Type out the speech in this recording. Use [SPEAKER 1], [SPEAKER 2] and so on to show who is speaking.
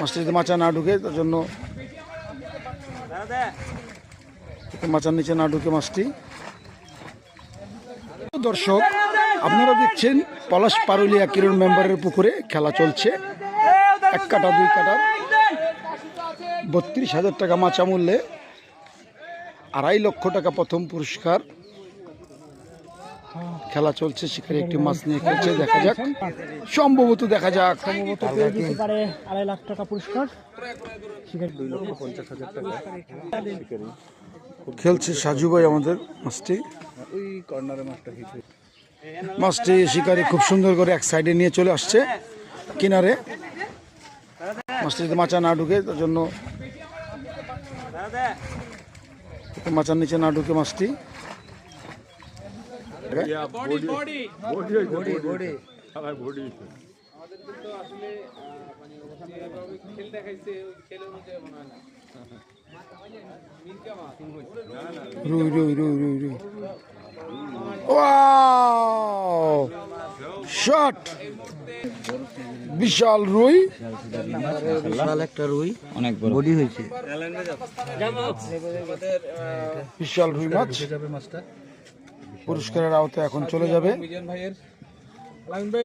[SPEAKER 1] মাছটা যদি মাচা না ঢুকে, তার জন্য মাচার নিচে না ঢুকে মাছটি। দর্শক, আপনারা দেখছেন পলাশ পারুলিয়া কিরণ মেম্বারের পুকুরে খেলা চলছে। এক কাটা, দুই কাটার বত্রিশ হাজার টাকা মাচা মূল্যে আড়াই লক্ষ টাকা প্রথম পুরস্কার। খেলা চলছে, সেখানে একটি মাছ নিয়ে খেলছে, দেখা যাক। সম্ভবত দেখা যাক।
[SPEAKER 2] আড়াই লাখ টাকা পুরস্কার শিকারি
[SPEAKER 1] খেলছে সাজু ভাই আমাদের মাছটি। মাছটি শিকারি খুব সুন্দর করে এক সাইডে নিয়ে চলে আসছে, কিনারে। মাছটি মাচা না ঢুকে, তার জন্য মাচার নিচে না ঢুকে মাছটি। রুই রুই রুই রুই রুই ওয়াও শট বিশাল রুই
[SPEAKER 2] বিশাল একটা রুই। অনেক বডি। হয়েছে।
[SPEAKER 1] বিশাল রুই মাছ পুরস্কারের আওতায় এখন চলে যাবে।